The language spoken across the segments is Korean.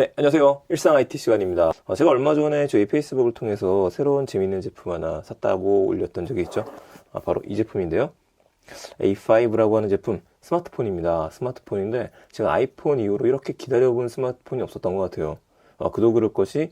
네, 안녕하세요. 일상 IT 시간입니다. 어, 제가 얼마 전에 저희 페이스북을 통해서 새로운 재밌는 제품 하나 샀다고 올렸던 적이 있죠. 아, 바로 이 제품인데요. A5라고 하는 제품, 스마트폰입니다. 스마트폰인데, 제가 아이폰 이후로 이렇게 기다려본 스마트폰이 없었던 것 같아요. 아, 그도 그럴 것이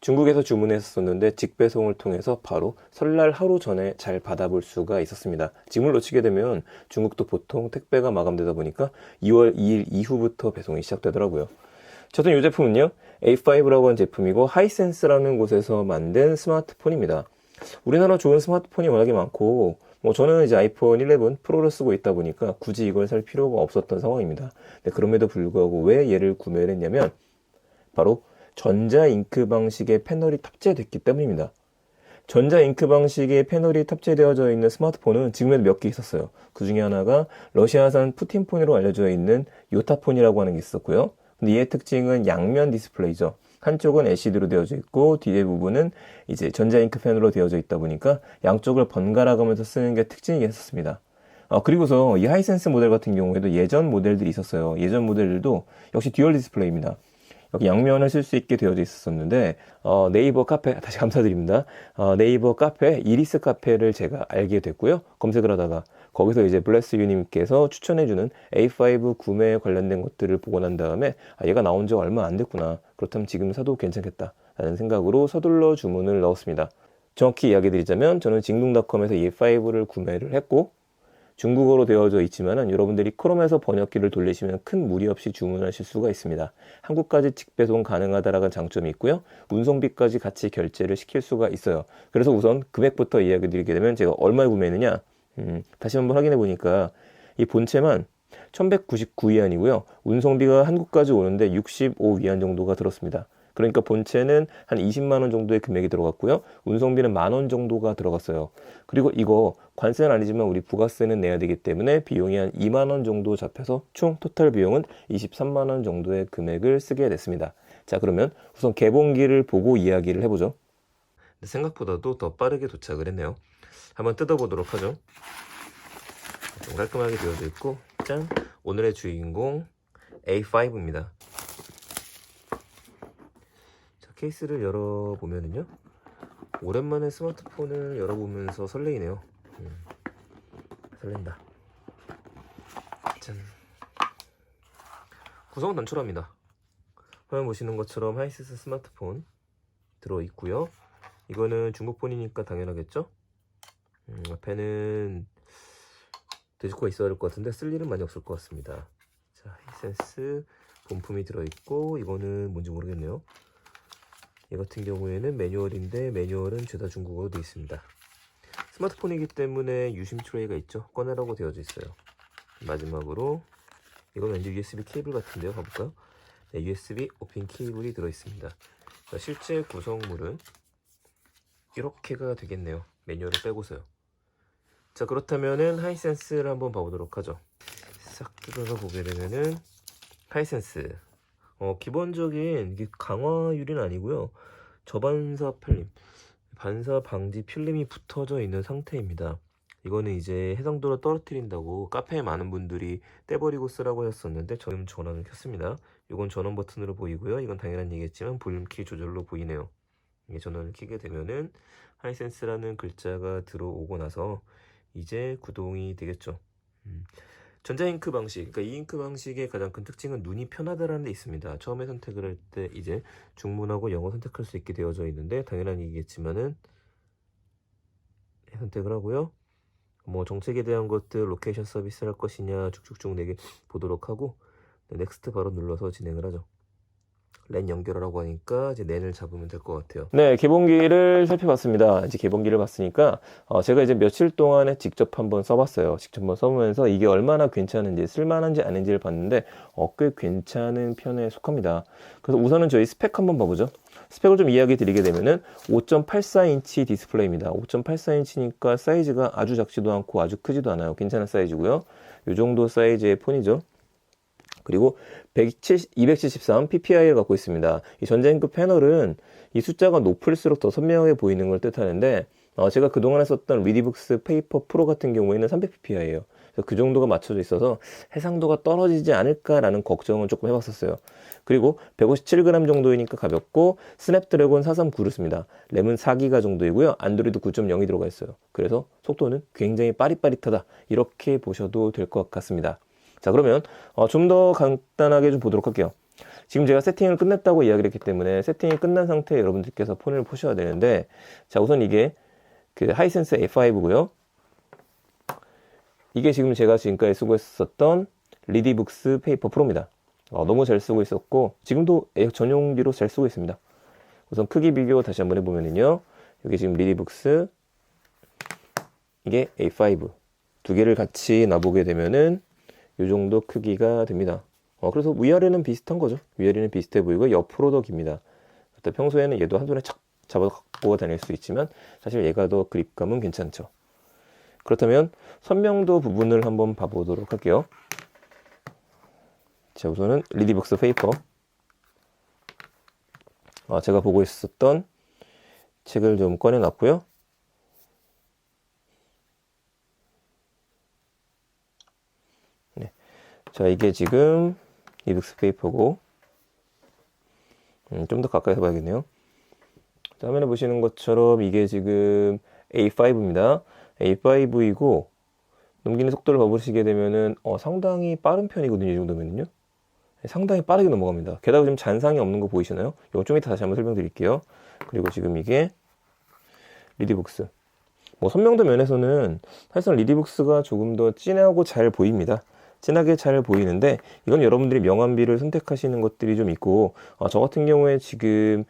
중국에서 주문했었는데 직배송을 통해서 바로 설날 하루 전에 잘 받아볼 수가 있었습니다. 지금을 놓치게 되면 중국도 보통 택배가 마감되다 보니까 2월 2일 이후부터 배송이 시작되더라고요. 저는 이 제품은요, A5라고 하는 제품이고, 하이센스라는 곳에서 만든 스마트폰입니다. 우리나라 좋은 스마트폰이 워낙에 많고, 뭐 저는 이제 아이폰 11 프로를 쓰고 있다 보니까 굳이 이걸 살 필요가 없었던 상황입니다. 그럼에도 불구하고 왜 얘를 구매를 했냐면, 바로 전자 잉크 방식의 패널이 탑재됐기 때문입니다. 전자 잉크 방식의 패널이 탑재되어져 있는 스마트폰은 지금에도 몇 개 있었어요. 그 중에 하나가 러시아산 푸틴폰으로 알려져 있는 요타폰이라고 하는 게 있었고요. 근데 얘의 특징은 양면 디스플레이죠. 한쪽은 LCD로 되어져 있고 뒤에 부분은 이제 전자 잉크 패널로 되어져 있다 보니까 양쪽을 번갈아 가면서 쓰는 게 특징이었습니다. 어, 그리고서 이 하이센스 모델 같은 경우에도 예전 모델들이 있었어요. 예전 모델들도 역시 듀얼 디스플레이입니다. 여기 양면을 쓸 수 있게 되어져 있었는데 어, 네이버 카페 다시 감사드립니다. 어, 네이버 카페 이리스 카페를 제가 알게 됐고요. 검색을 하다가 거기서 이제 블레스 유님께서 추천해주는 A5 구매에 관련된 것들을 보고 난 다음에 아, 얘가 나온 지 얼마 안 됐구나. 그렇다면 지금 사도 괜찮겠다. 라는 생각으로 서둘러 주문을 넣었습니다. 정확히 이야기 드리자면 저는 징둥닷컴에서 A5를 구매를 했고 중국어로 되어져 있지만은 여러분들이 크롬에서 번역기를 돌리시면 큰 무리 없이 주문하실 수가 있습니다. 한국까지 직배송 가능하다라는 장점이 있고요. 운송비까지 같이 결제를 시킬 수가 있어요. 그래서 우선 금액부터 이야기 드리게 되면 제가 얼마에 구매했느냐? 음, 다시 한번 확인해 보니까 이 본체만 1199위안이고요. 운송비가 한국까지 오는데 65위안 정도가 들었습니다. 그러니까 본체는 한 20만 원 정도의 금액이 들어갔고요. 운송비는 만 원 정도가 들어갔어요. 그리고 이거 관세는 아니지만 우리 부가세는 내야 되기 때문에 비용이 한 2만 원 정도 잡혀서 총 토탈 비용은 23만 원 정도의 금액을 쓰게 됐습니다. 자, 그러면 우선 개봉기를 보고 이야기를 해보죠. 생각보다도 더 빠르게 도착을 했네요. 한번 뜯어보도록 하죠. 좀 깔끔하게 되어져 있고, 짠! 오늘의 주인공 A5입니다. 자, 케이스를 열어보면은요. 오랜만에 스마트폰을 열어보면서 설레이네요. 음, 설렌다. 짠. 구성은 단촐합니다. 화면 보시는 것처럼 하이시스 스마트폰 들어있고요. 이거는 중국폰이니까 당연하겠죠? 음, 앞에는 돼지코가 있어야 될 것 같은데 쓸 일은 많이 없을 것 같습니다. 자, 히센스 본품이 들어있고 이거는 뭔지 모르겠네요. 이 같은 경우에는 매뉴얼인데 매뉴얼은 죄다 중국어로 되어 있습니다. 스마트폰이기 때문에 유심 트레이가 있죠. 꺼내라고 되어져 있어요. 마지막으로 이건 왠지 USB 케이블 같은데요. 가볼까요? 네, USB 오픈 케이블이 들어있습니다. 자, 실제 구성물은 이렇게가 되겠네요. 매뉴얼을 빼고서요. 자 그렇다면은 하이센스를 한번 봐보도록 하죠. 싹 뜯어서 보게 되면은 하이센스 어, 기본적인 이게 강화유리는 아니고요. 저반사 필름, 반사 방지 필름이 붙어져 있는 상태입니다. 이거는 이제 해상도로 떨어뜨린다고 카페에 많은 분들이 떼버리고 쓰라고 하셨었는데 저는 전원을 켰습니다. 이건 전원 버튼으로 보이고요. 이건 당연한 얘기겠지만 볼륨 키 조절로 보이네요. 전원을 켜게 되면은 하이센스라는 글자가 들어오고 나서 이제 구동이 되겠죠. 음. 전자잉크 방식, 그러니까 이 잉크 방식의 가장 큰 특징은 눈이 편하다라는 데 있습니다. 처음에 선택을 할 때 이제 중문하고 영어 선택할 수 있게 되어져 있는데 당연한 얘기겠지만은 선택을 하고요. 뭐 정책에 대한 것들, 로케이션 서비스 할 것이냐 쭉쭉쭉 내게 보도록 하고 넥스트 바로 눌러서 진행을 하죠. 랜 연결하라고 하니까 이제 랜을 잡으면 될 것 같아요. 네, 개봉기를 살펴봤습니다. 이제 개봉기를 봤으니까 어, 제가 이제 며칠 동안에 직접 한번 써봤어요. 직접 한번 써보면서 이게 얼마나 괜찮은지 쓸만한지 아닌지를 봤는데 어, 꽤 괜찮은 편에 속합니다. 그래서 우선은 저희 스펙 한번 봐보죠. 스펙을 좀 이야기 드리게 되면은 5.84인치 디스플레이입니다. 5.84인치니까 사이즈가 아주 작지도 않고 아주 크지도 않아요. 괜찮은 사이즈고요. 이 정도 사이즈의 폰이죠. 그리고 170, 273 PPI를 갖고 있습니다. 이 전자잉크 패널은 이 숫자가 높을수록 더 선명하게 보이는 걸 뜻하는데 어, 제가 그동안에 썼던 리디북스 페이퍼 프로 같은 경우에는 300 PPI예요. 그 정도가 맞춰져 있어서 해상도가 떨어지지 않을까라는 걱정은 조금 해봤었어요. 그리고 157g 정도이니까 가볍고 스냅드래곤 439를 씁니다. 램은 4기가 정도이고요. 안드로이드 9.0이 들어가 있어요. 그래서 속도는 굉장히 빠릿빠릿하다. 이렇게 보셔도 될 것 같습니다. 자 그러면 어, 좀 더 간단하게 좀 보도록 할게요. 지금 제가 세팅을 끝냈다고 이야기를 했기 때문에 세팅이 끝난 상태에 여러분들께서 폰을 보셔야 되는데 자 우선 이게 그 하이센스 A5고요. 이게 지금 제가 지금까지 쓰고 있었던 리디북스 페이퍼 프로입니다. 어, 너무 잘 쓰고 있었고 지금도 전용기로 잘 쓰고 있습니다. 우선 크기 비교 다시 한번 해보면은요. 여기 지금 리디북스 이게 A5 두 개를 같이 놔보게 되면은 이 정도 크기가 됩니다. 어, 그래서 위아래는 비슷한 거죠. 위아래는 비슷해 보이고 옆으로 더 깁니다. 또 평소에는 얘도 한 손에 착 잡아 갖고 다닐 수 있지만 사실 얘가 더 그립감은 괜찮죠. 그렇다면 선명도 부분을 한번 봐보도록 할게요. 자, 우선은 리디벅스 페이퍼. 아, 제가 보고 있었던 책을 좀 꺼내놨고요. 자, 이게 지금 리북스 페이퍼고, 음, 좀 더 가까이서 봐야겠네요. 화면에 보시는 것처럼 이게 지금 A5입니다. A5이고, 넘기는 속도를 봐보시게 되면은, 어, 상당히 빠른 편이거든요. 이 정도면요. 상당히 빠르게 넘어갑니다. 게다가 지금 잔상이 없는 거 보이시나요? 이거 좀 이따 다시 한번 설명드릴게요. 그리고 지금 이게 리디북스. 뭐 선명도 면에서는 사실상 리디북스가 조금 더 진하고 잘 보입니다. 진하게 잘 보이는데 이건 여러분들이 명암비를 선택하시는 것들이 좀 있고 어, 저 같은 경우에 지금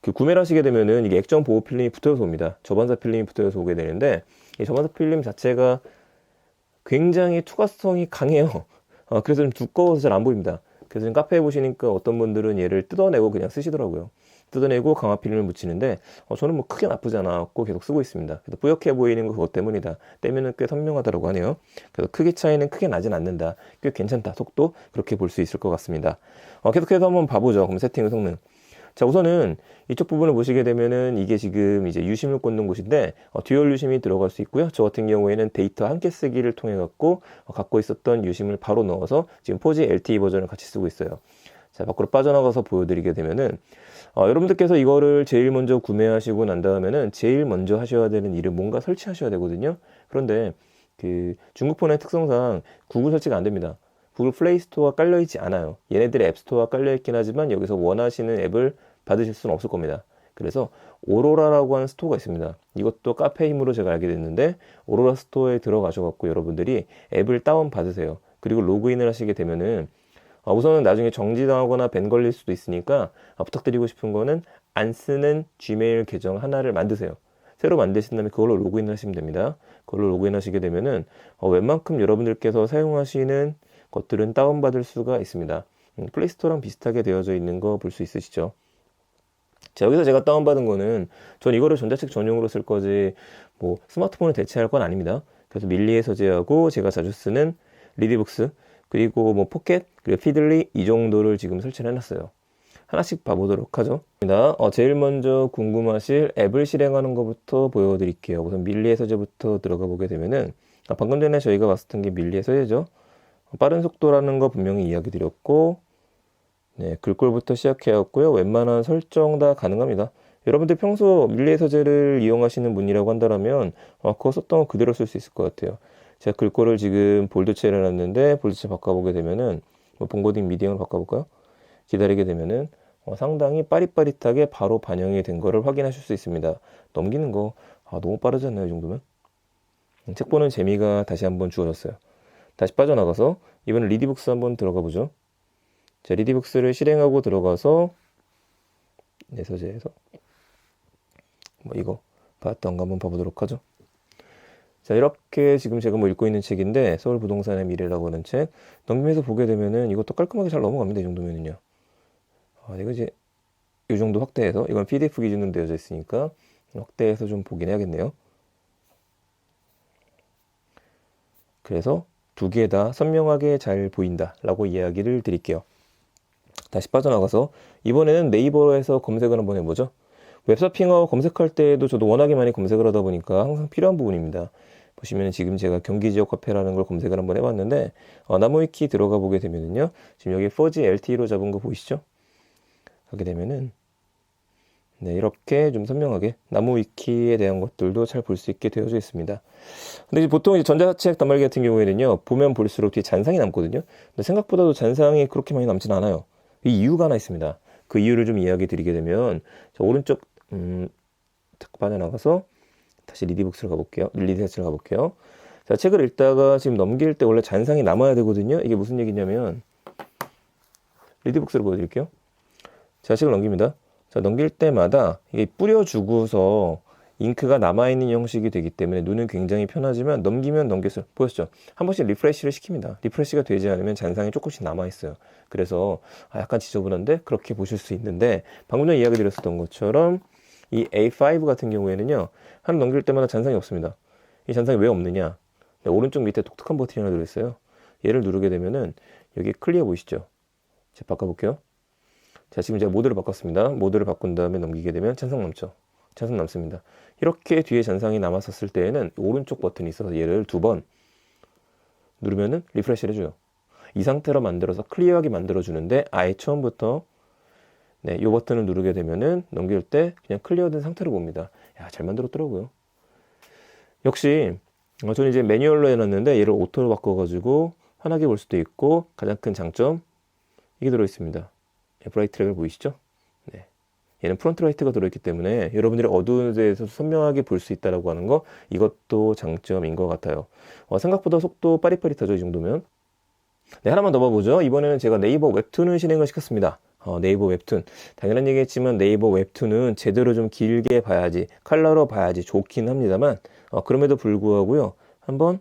그 구매를 하시게 되면은 이게 액정 보호 필름이 붙어서 옵니다. 저반사 필름이 붙어서 오게 되는데 이 저반사 필름 자체가 굉장히 투과성이 강해요. 어, 그래서 좀 두꺼워서 잘 안 보입니다. 그래서 카페에 보시니까 어떤 분들은 얘를 뜯어내고 그냥 쓰시더라고요. 뜯어내고 강화 필름을 묻히는데 어, 저는 뭐 크게 나쁘지 않았고 계속 쓰고 있습니다. 그래서 뿌옇게 보이는 거 그것 때문이다. 떼면은 꽤 선명하다고 하네요. 그래서 크기 차이는 크게 나진 않는다. 꽤 괜찮다. 속도 그렇게 볼 수 있을 것 같습니다. 어, 계속해서 한번 봐보죠. 그럼 세팅의 성능. 자 우선은 이쪽 부분을 보시게 되면은 이게 지금 이제 유심을 꽂는 곳인데 어, 듀얼 유심이 들어갈 수 있고요. 저 같은 경우에는 데이터 함께 쓰기를 통해 갖고 어, 갖고 있었던 유심을 바로 넣어서 지금 포지 LTE 버전을 같이 쓰고 있어요. 자 밖으로 빠져나가서 보여드리게 되면은 어, 여러분들께서 이거를 제일 먼저 구매하시고 난 다음에는 제일 먼저 하셔야 되는 일은 뭔가 설치하셔야 되거든요. 그런데 그 중국 폰의 특성상 구글 설치가 안 됩니다. 구글 플레이 스토어가 깔려 있지 않아요. 얘네들의 앱 스토어가 깔려 있긴 하지만 여기서 원하시는 앱을 받으실 수는 없을 겁니다. 그래서 오로라라고 하는 스토어가 있습니다. 이것도 카페 힘으로 제가 알게 됐는데 오로라 스토어에 들어가셔갖고 여러분들이 앱을 다운 받으세요. 그리고 로그인을 하시게 되면은 아, 우선은 나중에 정지당하거나 밴 걸릴 수도 있으니까 아, 부탁드리고 싶은 거는 안 쓰는 지메일 계정 하나를 만드세요. 새로 만드신 다음에 그걸로 로그인을 하시면 됩니다. 그걸로 로그인 하시게 되면은 어, 웬만큼 여러분들께서 사용하시는 것들은 다운받을 수가 있습니다. 음, 플레이스토어랑 비슷하게 되어져 있는 거 볼 수 있으시죠? 자, 여기서 제가 다운받은 거는 전 이거를 전자책 전용으로 쓸 거지 뭐 스마트폰을 대체할 건 아닙니다. 그래서 밀리에 서재하고 제가 자주 쓰는 리디북스 그리고 뭐 포켓 그리고 피들리 이 정도를 지금 설치를 해놨어요. 하나씩 봐보도록 하죠. 어, 제일 먼저 궁금하실 앱을 실행하는 것부터 보여드릴게요. 우선 밀리의 서재부터 들어가 보게 되면은 아, 방금 전에 저희가 봤었던 게 밀리의 서재죠. 빠른 속도라는 거 분명히 이야기 드렸고 네, 글꼴부터 시작해왔고요. 웬만한 설정 다 가능합니다. 여러분들 평소 밀리의 서재를 이용하시는 분이라고 한다면 어, 그거 썼던 거 그대로 쓸 수 있을 것 같아요. 제가 글꼴을 지금 볼드체를 해놨는데 볼드체 바꿔보게 되면은 뭐 봉고딩 미디엄을 바꿔볼까요? 기다리게 되면은 어, 상당히 빠릿빠릿하게 바로 반영이 된 거를 확인하실 수 있습니다. 넘기는 거 아, 너무 빠르지 않나요? 이 정도면? 음, 책 보는 재미가 다시 한번 주어졌어요. 다시 빠져나가서 이번에 리디북스 한번 들어가 보죠. 자, 리디북스를 실행하고 들어가서 내 서재에서 뭐 이거 봤던 거 한번 봐보도록 하죠. 자, 이렇게 지금 제가 뭐 읽고 있는 책인데 서울 부동산의 미래라고 하는 책 넘기면서 보게 되면은 이것도 깔끔하게 잘 넘어갑니다. 이 정도면은요. 아, 이거 이제 이 정도 확대해서 이건 PDF 기준으로 되어져 있으니까 확대해서 좀 보긴 해야겠네요. 그래서 두 개 다 선명하게 잘 보인다라고 이야기를 드릴게요. 다시 빠져나가서 이번에는 네이버에서 검색을 한번 해보죠. 웹서핑하고 검색할 때에도 저도 워낙에 많이 검색을 하다 보니까 항상 필요한 부분입니다. 보시면 지금 제가 경기 지역 화폐라는 걸 검색을 한번 해봤는데 어, 나무위키 들어가 보게 되면은요 지금 여기 4G LTE로 잡은 거 보이시죠? 하게 되면은 네 이렇게 좀 선명하게 나무 위키에 대한 것들도 잘 볼 수 있게 되어져 있습니다. 근데 이제 보통 이제 전자책 단말기 같은 경우에는요 보면 볼수록 뒤에 잔상이 남거든요. 근데 생각보다도 잔상이 그렇게 많이 남진 않아요. 이 이유가 하나 있습니다. 그 이유를 좀 이야기 드리게 되면 자, 오른쪽 음, 탁반에 나가서 다시 리디북스로 가볼게요. 리디세스로 가볼게요. 자, 책을 읽다가 지금 넘길 때 원래 잔상이 남아야 되거든요. 이게 무슨 얘기냐면 리디북스로 보여드릴게요. 자, 책을 넘깁니다. 자, 넘길 때마다 이게 뿌려주고서 잉크가 남아있는 형식이 되기 때문에 눈은 굉장히 편하지만 넘기면 넘길수록 보였죠? 한 번씩 리프레시를 시킵니다. 리프레시가 되지 않으면 잔상이 조금씩 남아있어요. 그래서 아, 약간 지저분한데 그렇게 보실 수 있는데 방금 전에 이야기 드렸었던 것처럼 이 A5 같은 경우에는요 하나 넘길 때마다 잔상이 없습니다. 이 잔상이 왜 없느냐? 네, 오른쪽 밑에 독특한 버튼이 하나 들어있어요. 얘를 누르게 되면은 여기 클리어 보이시죠? 제가 바꿔볼게요. 자 지금 제가 모드를 바꿨습니다. 모드를 바꾼 다음에 넘기게 되면 잔상 남죠. 잔상 남습니다. 이렇게 뒤에 잔상이 남았었을 때에는 오른쪽 버튼이 있어서 얘를 두 번 누르면은 리프레시를 해줘요. 이 상태로 만들어서 클리어하게 만들어 주는데 아예 처음부터 네, 이 버튼을 누르게 되면은 넘길 때 그냥 클리어된 상태로 봅니다. 야, 잘 만들었더라고요. 역시 어, 저는 이제 매뉴얼로 해놨는데 얘를 오토로 바꿔가지고 환하게 볼 수도 있고 가장 큰 장점 이게 들어 있습니다. 브라이트 트랙을 보이시죠? 네. 얘는 프론트 라이트가 들어있기 때문에 여러분들이 어두운 데에서 선명하게 볼 수 있다라고 하는 거 이것도 장점인 것 같아요. 어, 생각보다 속도 빠릿빠릿하죠 이 정도면. 네 하나만 더 봐보죠. 이번에는 제가 네이버 웹툰을 실행을 시켰습니다. 어, 네이버 웹툰. 당연한 얘기겠지만 네이버 웹툰은 제대로 좀 길게 봐야지 컬러로 봐야지 좋긴 합니다만 어, 그럼에도 불구하고요. 한번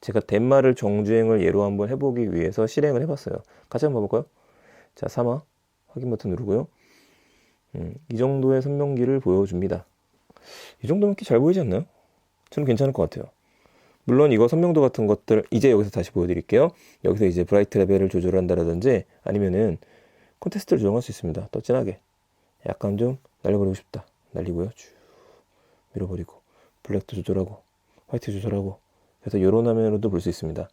제가 덴마를 정주행을 예로 한번 해보기 위해서 실행을 해봤어요. 같이 한번 봐볼까요? 자, 3화 확인 버튼 누르고요. 음, 이 정도의 선명기를 보여줍니다. 이 정도면 꽤 잘 보이지 않나요? 저는 괜찮을 것 같아요. 물론 이거 선명도 같은 것들 이제 여기서 다시 보여드릴게요. 여기서 이제 브라이트 레벨을 조절한다라든지 아니면은 콘테스트를 조정할 수 있습니다. 더 진하게 약간 좀 날려버리고 싶다. 날리고요. 쭉 밀어버리고 블랙도 조절하고 화이트 조절하고 그래서 이런 화면으로도 볼 수 있습니다.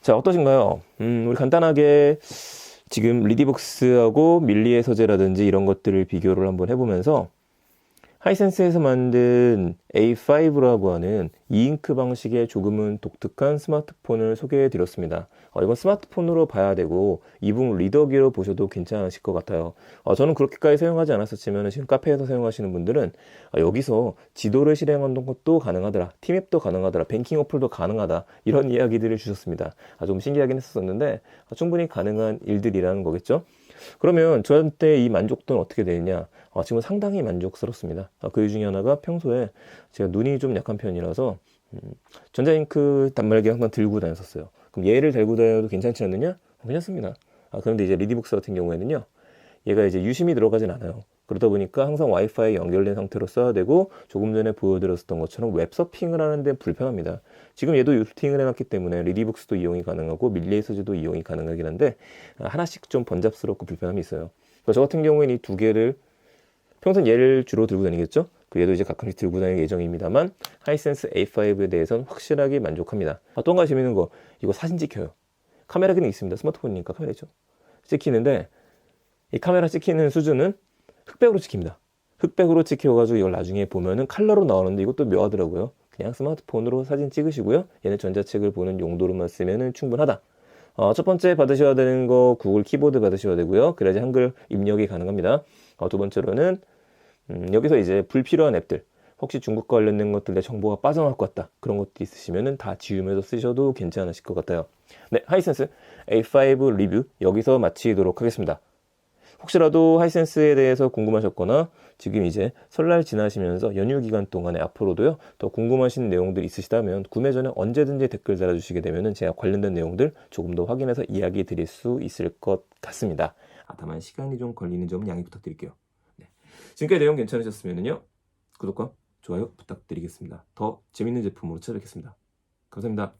자 어떠신가요? 음, 우리 간단하게 지금 리디북스하고 밀리의 소재라든지 이런 것들을 비교를 한번 해보면서 하이센스에서 만든 A5라고 하는 이잉크 방식의 조금은 독특한 스마트폰을 소개해 드렸습니다. 어, 이건 스마트폰으로 봐야 되고 이북 리더기로 보셔도 괜찮으실 것 같아요. 어, 저는 그렇게까지 사용하지 않았었지만 지금 카페에서 사용하시는 분들은 어, 여기서 지도를 실행하는 것도 가능하더라. 팀앱도 가능하더라. 뱅킹 어플도 가능하다. 이런 이야기들을 주셨습니다. 아, 좀 신기하긴 했었는데 어, 충분히 가능한 일들이라는 거겠죠. 그러면 저한테 이 만족도는 어떻게 되느냐? 어, 지금 상당히 만족스럽습니다. 어, 그 중에 하나가 평소에 제가 눈이 좀 약한 편이라서 음, 전자잉크 단말기 항상 들고 다녔었어요. 그럼 얘를 들고 다녀도 괜찮지 않느냐? 어, 괜찮습니다. 아, 그런데 이제 리디북스 같은 경우에는요. 얘가 이제 유심히 들어가진 않아요. 그러다 보니까 항상 와이파이 연결된 상태로 써야 되고 조금 전에 보여드렸었던 것처럼 웹서핑을 하는데 불편합니다. 지금 얘도 유팅을 해놨기 때문에 리디북스도 이용이 가능하고 밀리에서즈도 이용이 가능하긴 한데 아, 하나씩 좀 번잡스럽고 불편함이 있어요. 저 같은 경우에는 이 두 개를 평소엔 얘를 주로 들고 다니겠죠? 그 얘도 이제 가끔씩 들고 다닐 예정입니다만 하이센스 A5에 대해서는 확실하게 만족합니다. 아, 또 한 가지 재밌는 거 이거 사진 찍혀요. 카메라 기능 있습니다. 스마트폰이니까 카메라 있죠. 찍히는데 이 카메라 찍히는 수준은 흑백으로 찍힙니다. 흑백으로 찍혀가지고 이걸 나중에 보면은 컬러로 나오는데 이것도 묘하더라고요. 그냥 스마트폰으로 사진 찍으시고요. 얘는 전자책을 보는 용도로만 쓰면 충분하다. 어, 첫 번째 받으셔야 되는 거 구글 키보드 받으셔야 되고요. 그래야지 한글 입력이 가능합니다. 어, 두 번째로는 음, 여기서 이제 불필요한 앱들 혹시 중국 관련된 것들 내 정보가 빠져나올 것 같다 그런 것도 있으시면은 다 지우면서 쓰셔도 괜찮으실 것 같아요. 네, 하이센스 A5 리뷰 여기서 마치도록 하겠습니다. 혹시라도 하이센스에 대해서 궁금하셨거나 지금 이제 설날 지나시면서 연휴 기간 동안에 앞으로도요 더 궁금하신 내용들 있으시다면 구매 전에 언제든지 댓글 달아주시게 되면은 제가 관련된 내용들 조금 더 확인해서 이야기 드릴 수 있을 것 같습니다. 아, 다만 시간이 좀 걸리는 점은 양해 부탁드릴게요. 네. 지금까지 내용 괜찮으셨으면요 구독과 좋아요 부탁드리겠습니다. 더 재밌는 제품으로 찾아뵙겠습니다. 감사합니다.